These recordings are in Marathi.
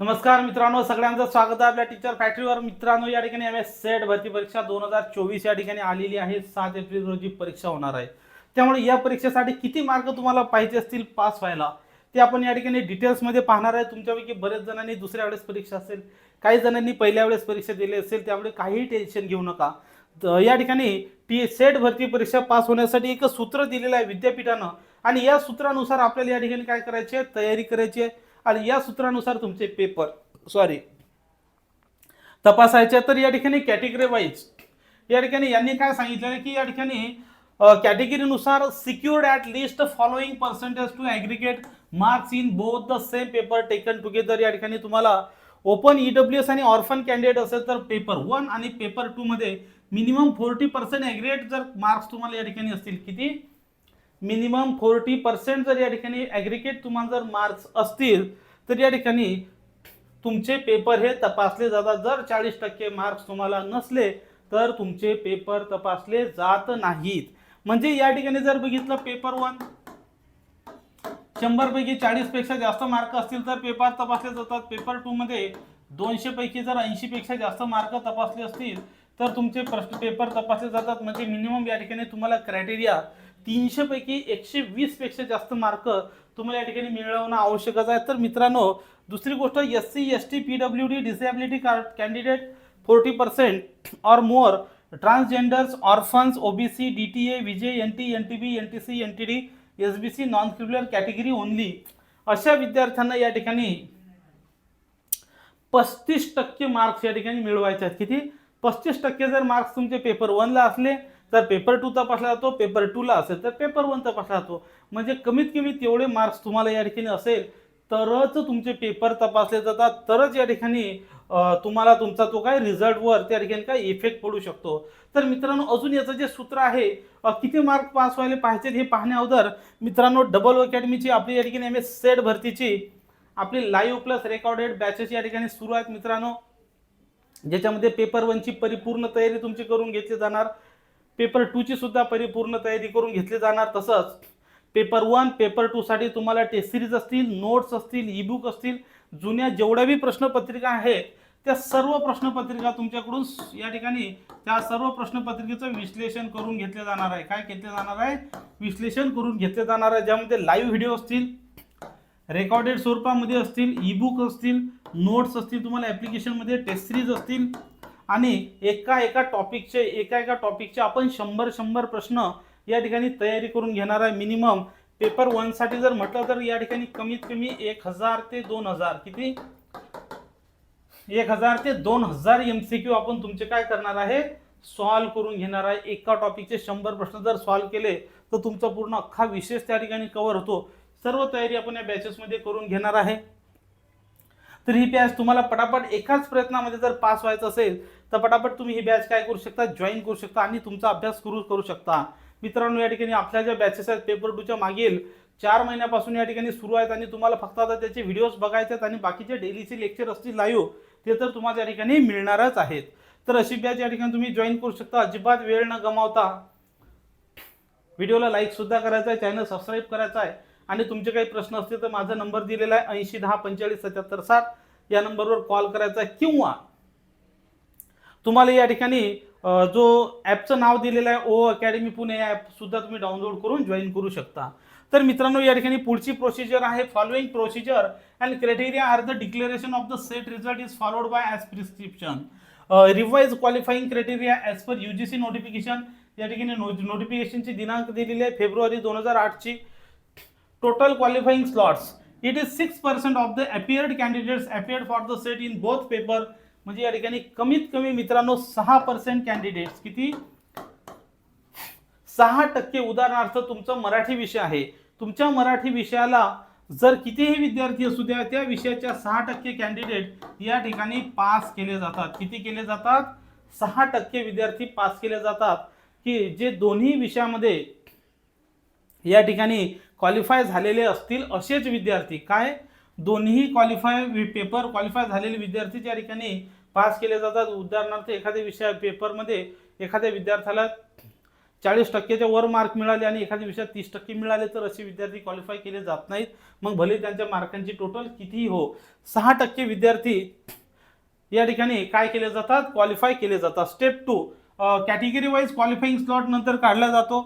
नमस्कार मित्रांनो सगळ्यांचं स्वागत आहे आपल्या टीचर फॅक्टरीवर मित्रांनो या ठिकाणी एम एस सेट भरती परीक्षा दोन हजार चोवीस या ठिकाणी आलेली आहे. सात एप्रिल रोजी परीक्षा होणार आहे. त्यामुळे या परीक्षेसाठी किती मार्क तुम्हाला पाहिजे असतील पास व्हायला ते आपण या ठिकाणी डिटेल्समध्ये पाहणार आहे. तुमच्यापैकी बरेच जणांनी दुसऱ्या वेळेस परीक्षा असेल काही जणांनी पहिल्या वेळेस परीक्षा दिली असेल त्यामुळे काहीही टेन्शन घेऊ नका. तर या ठिकाणी टी सेट भरती परीक्षा पास होण्यासाठी एक सूत्र दिलेलं आहे विद्यापीठानं. आणि या सूत्रानुसार आपल्याला या ठिकाणी काय करायचे तयारी करायची आहे. आणि या सूत्रानुसार तुमचे पेपर सॉरी तपासायचे तर या ठिकाणी कॅटेगरी वाईज या ठिकाणी यांनी काय सांगितलं की या ठिकाणी कॅटेगरीनुसार secured at least following percentage to aggregate marks in both the same paper taken together या ठिकाणी तुम्हाला ओपन ई डब्ल्यू एस आणि ऑर्फन कॅन्डिडेट असेल तर पेपर वन आणि पेपर टू मध्ये मिनिमम फोर्टी पर्सेंट ॲग्रिगेट जर मार्क्स तुम्हाला या ठिकाणी असतील किती? मिनिमम फोर्टी पर्सेंट जर या ठिकाणी ॲग्रिकेट तुम्हाला जर मार्क्स असतील तर या ठिकाणी तुमचे पेपर हे तपासले जातात. जर चाळीस टक्के मार्क्स तुम्हाला नसले तर तुमचे पेपर तपासले जात नाहीत. म्हणजे या ठिकाणी जर बघितलं पेपर वन शंभर पैकी जास्त मार्क असतील तर पेपर तपासले जातात. पेपर टू मध्ये दोनशे पैकी जर ऐंशीपेक्षा जास्त मार्क तपासले असतील तर तुमचे प्रश्न पेपर तपासले जातात. म्हणजे मिनिमम या ठिकाणी तुम्हाला क्रायटेरिया तीनशे पैकी एकशे वीसपेक्षा जास्त मार्क तुम्हाला या ठिकाणी मिळवणं आवश्यकच आहे. तर मित्रांनो दुसरी गोष्ट S C S T P W D disability candidate forty percent or more transgenders orphans OBC D T A VJ N T N T B N T C N T D S B C non creamy layer category only अशा विद्यार्थ्यांना या ठिकाणी पस्तीस टक्के मार्क्स या ठिकाणी मिळवायचे आहेत. किती? पस्तीस टक्के जर मार्क्स तुमचे पेपर वनला असले तर पेपर टू तपासला जातो पेपर टूला असेल तर पेपर वन तपासला जातो. म्हणजे कमीत कमी तेवढे मार्क्स तुम्हाला या ठिकाणी असेल तरच तुमचे पेपर तपासले जातात तरच या ठिकाणी तुम्हाला तुमचा तो काय रिझल्टवर त्या ठिकाणी काय इफेक्ट पडू शकतो. तर मित्रांनो अजून याचं जे सूत्र आहे किती मार्क पास व्हायला पाहिजेत हे पाहण्या अगोदर मित्रांनो डबल अकॅडमीची आपली या ठिकाणी एम एस सेट भरतीची आपली लाईव्ह प्लस रेकॉर्डेड बॅचेस या ठिकाणी सुरू आहेत मित्रांनो. ज्याच्यामध्ये पेपर वनची परिपूर्ण तयारी तुमची करून घेतली जाणार. पेपर टूची सुद्धा परिपूर्ण तयारी करून घेतली जाणार तसंच पेपर वन पेपर टूसाठी तुम्हाला टेस्ट सिरीज असतील नोट्स असतील ईबुक असतील जुन्या जेवढ्याही प्रश्नपत्रिका आहेत त्या सर्व प्रश्नपत्रिका तुमच्याकडून या ठिकाणी त्या सर्व प्रश्नपत्रिकेचं विश्लेषण करून घेतले जाणार आहे. काय घेतले जाणार आहे? विश्लेषण करून घेतले जाणार आहे. ज्यामध्ये लाईव्ह व्हिडिओ असतील रेकॉर्डेड स्वरूपामध्ये असतील ईबुक असतील नोट्स असतील तुम्हाला ॲप्लिकेशनमध्ये टेस्ट सिरीज असतील आणि एका एका टॉपिकचे एका एका टॉपिकचे आपण शंभर शंभर प्रश्न या ठिकाणी तयारी करून घेणार आहे मिनिमम. पेपर वनसाठी जर म्हटलं तर या ठिकाणी कमीत कमी एक हजार ते दोन हजार. किती? एक हजार ते दोन हजार एम सी क्यू आपण तुमचे काय करणार आहे? सॉल्व करून घेणार आहे. एका टॉपिकचे शंभर प्रश्न जर सॉल्व केले तर तुमचा पूर्ण अख्खा विशेष त्या ठिकाणी कव्हर होतो. सर्व तयारी आपण या बॅचेसमध्ये करून घेणार आहे. तर ही बॅच तुम्हाला पटापट एकाच प्रयत्नामध्ये जर पास व्हायचं असेल तर पटापट तुम्ही ही बॅच काय करू शकता? जॉईन करू शकता आणि तुमचा अभ्यास करू करू शकता. मित्रांनो या ठिकाणी आपल्या ज्या बॅचेस आहेत पेपर टूच्या मागील चार महिन्यापासून या ठिकाणी सुरू आहेत आणि तुम्हाला फक्त आता त्याचे व्हिडिओज बघायचे आहेत आणि बाकीचे डेलीचे लेक्चर असतील लाईव्ह ते तर तुम्हाला या ठिकाणी मिळणारच आहेत. तर अशी बॅच या ठिकाणी तुम्ही जॉईन करू शकता. अजिबात वेळ न गमावता. व्हिडिओला लाईकसुद्धा करायचा आहे चॅनल सबस्क्राईब करायचा आहे. आणि तुमचे काही प्रश्न असतील तर माझा नंबर दिलेला आहे ऐंशी दहा पंचेचाळीस सत्याहत्तर सात या नंबरवर कॉल करायचा आहे किंवा तुम्हाला या ठिकाणी जो ॲपचं नाव दिलेलं आहे ओ अकॅडमी पुणे या ॲपसुद्धा तुम्ही डाउनलोड करून जॉईन करू शकता. तर मित्रांनो या ठिकाणी पुढची प्रोसिजर आहे following procedure and criteria are the declaration of the SET result is followed by as prescription revise qualifying criteria as per U G C notification या ठिकाणी नो नोटिफिकेशनची दिनांक दिलेली आहे फेब्रुवारी दोन हजार आठची. Total qualifying slots it is six percent of the appeared candidates appeared for the SET in both paper म्हणजे या ठिकाणी कमीत कमी मित्रांनो सहा पर्सेंट कॅन्डिडेट्स किती? सहा टक्के उदाहरणार्थ तुमचा मराठी विषय आहे. तुमच्या मराठी विषयाला जर कितीही विद्यार्थी असू द्या त्या विषयाच्या सहा टक्के कॅन्डिडेट या ठिकाणी पास केले जातात. किती केले जातात? सहा टक्के विद्यार्थी पास केले जातात. की जे दोन्ही विषयामध्ये या ठिकाणी क्वालिफाय झालेले असतील असेच विद्यार्थी. काय? दोन्ही क्वालिफाय पेपर क्वालिफाय झालेले विद्यार्थी त्या ठिकाणी पास केले जातात. उदाहरणार्थ एखाद्या विषया पेपरमध्ये एखाद्या विद्यार्थ्याला चाळीस टक्क्याच्या वर मार्क मिळाले आणि एखाद्या विषयात तीस टक्के मिळाले तर असे विद्यार्थी क्वालिफाय केले जात नाहीत. मग भले त्यांच्या मार्कांची टोटल कितीही हो सहा टक्के विद्यार्थी या ठिकाणी काय केले जातात? क्वालिफाय केले जातात. Step two category wise qualifying slot नंतर काढला जातो.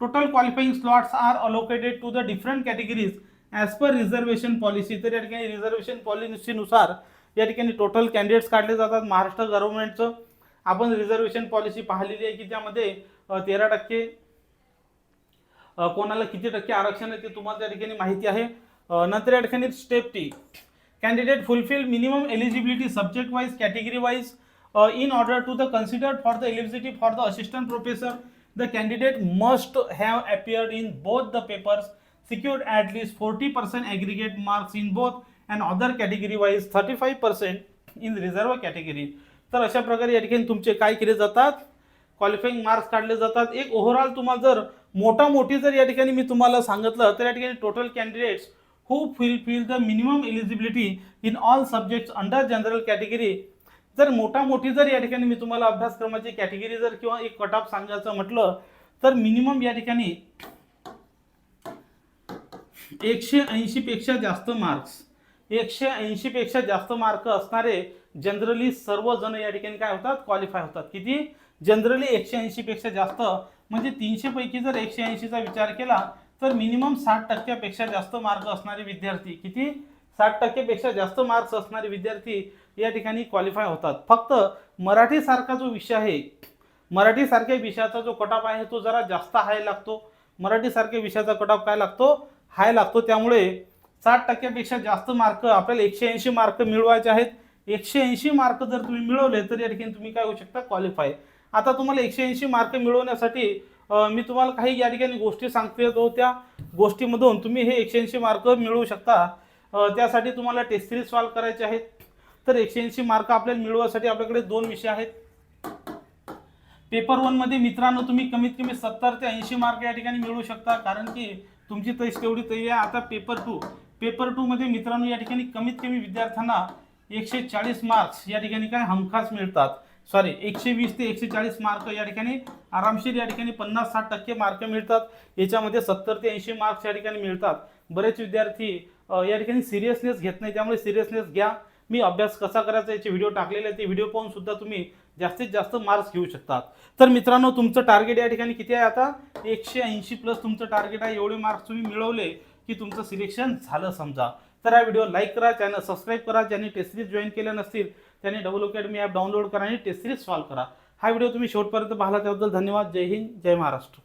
Total qualifying slots are allocated to the different categories as per reservation policy तर या ठिकाणी रिझर्वेशन पॉलिसीनुसार या ठिकाणी टोटल कॅन्डिडेट्स काढले जातात. महाराष्ट्र गव्हर्नमेंटचं आपण रिझर्वेशन पॉलिसी पाहिलेली आहे की त्यामध्ये तेरा टक्के कोणाला किती टक्के आरक्षण आहे ते तुम्हाला त्या ठिकाणी माहिती आहे. नंतर या ठिकाणी step three candidate fulfil minimum eligibility subject wise category wise in order to the considered for the eligibility for the assistant professor the candidate must have appeared in both the papers secured at least 40% aggregate marks in both and other category wise 35% in reserve category. तर अशा प्रकारे या ठिकाणी तुमचे काय केले जातात? क्वालिफाईंग मार्क्स काढले जातात. एक ओव्हरऑल तुम्हाला जर मोठा मोठी जर या ठिकाणी मी तुम्हाला सांगितलं तर या ठिकाणी total candidates who fulfil the minimum eligibility in all subjects under general category जर मोठा मोठी जर या ठिकाणी मी तुम्हाला अभ्यासक्रमाची कॅटेगरी जर किंवा एक कट ऑफ सांगायचं म्हटलं तर मिनिमम या ठिकाणी एकशे ऐंशी पेक्षा जास्त मार्क्स एकशे ऐंशी पेक्षा जास्त मार्क असणारे जनरली सर्वजण या ठिकाणी काय होतात? क्वालिफाय होतात. किती? जनरली एकशे ऐंशी पेक्षा जास्त म्हणजे तीनशे पैकी जर एकशे ऐंशीचा विचार केला तर मिनिमम साठ टक्क्यापेक्षा जास्त मार्क असणारे विद्यार्थी किती? साठ टक्केपेक्षा जास्त मार्क्स असणारे विद्यार्थी या ठिकाणी क्वालिफाय होतात. फक्त मराठीसारखा जो विषय आहे मराठीसारख्या विषयाचा जो कटाप आहे तो जरा जास्त हाय लागतो. मराठीसारख्या विषयाचा कटाप काय लागतो? हाय लागतो. त्यामुळे साठ टक्क्यापेक्षा जास्त मार्क आपल्याला एकशे ऐंशी मार्क मिळवायचे आहेत. एकशे ऐंशी मार्क जर तुम्ही मिळवले तर या ठिकाणी तुम्ही काय होऊ शकता? क्वालिफाय आता तुम्हाला एकशे ऐंशी मार्क मिळवण्यासाठी मी तुम्हाला काही या ठिकाणी गोष्टी सांगते त्या गोष्टीमधून तुम्ही हे एकशे ऐंशी मार्क मिळवू शकता. त्यासाठी तुम्हाला टेस्ट सिरीज सॉल्व करायचे आहेत. तर एकशे ऐंशी मार्क आपल्याला मिळवण्यासाठी आपल्याकडे दोन विषय आहेत. पेपर वनमध्ये मित्रांनो तुम्ही कमीत कमी सत्तर ते ऐंशी मार्क या ठिकाणी मिळवू शकता. कारण की तुमची तैस तेवढी तयारी आहे. आता पेपर टू पेपर टूमध्ये मित्रांनो या ठिकाणी कमीत कमी विद्यार्थ्यांना एकशे चाळीस मार्क्स या ठिकाणी काय हमखास मिळतात. सॉरी एकशे वीस ते एकशे चाळीस मार्क या ठिकाणी आरामशीर या ठिकाणी पन्नास साठ टक्के मार्क मिळतात. याच्यामध्ये सत्तर ते ऐंशी मार्क्स या ठिकाणी मिळतात. बरेच विद्यार्थी या ठिकाणी सिरियसनेस घेत नाही त्यामुळे सिरियसनेस घ्या. मी अभ्यास कसा करायचा याचे व्हिडिओ टाकलेले आहे ते व्हिडिओ पाहून सुद्धा तुम्ही जास्तीत जास्त मार्क्स घेऊ शकतात. तर मित्रांनो तुमचं टार्गेट या ठिकाणी किती आहे आता? एकशे ऐंशी प्लस तुमचं टार्गेट आहे. एवढे मार्क्स तुम्ही मिळवले की तुमचं सिलेक्शन झालं समजा. तर हा व्हिडिओ लाईक करा चॅनल सबस्क्राईब करा. ज्यांनी टेस्ट जॉईन केल्या नसतील त्याने डबल अकॅडमी ॲप डाउनलोड करा आणि टेस्ट सिरीज सॉल्व करा. हा व्हिडिओ तुम्ही शेवटपर्यंत पाहिला त्याबद्दल धन्यवाद. जय हिंद जय महाराष्ट्र.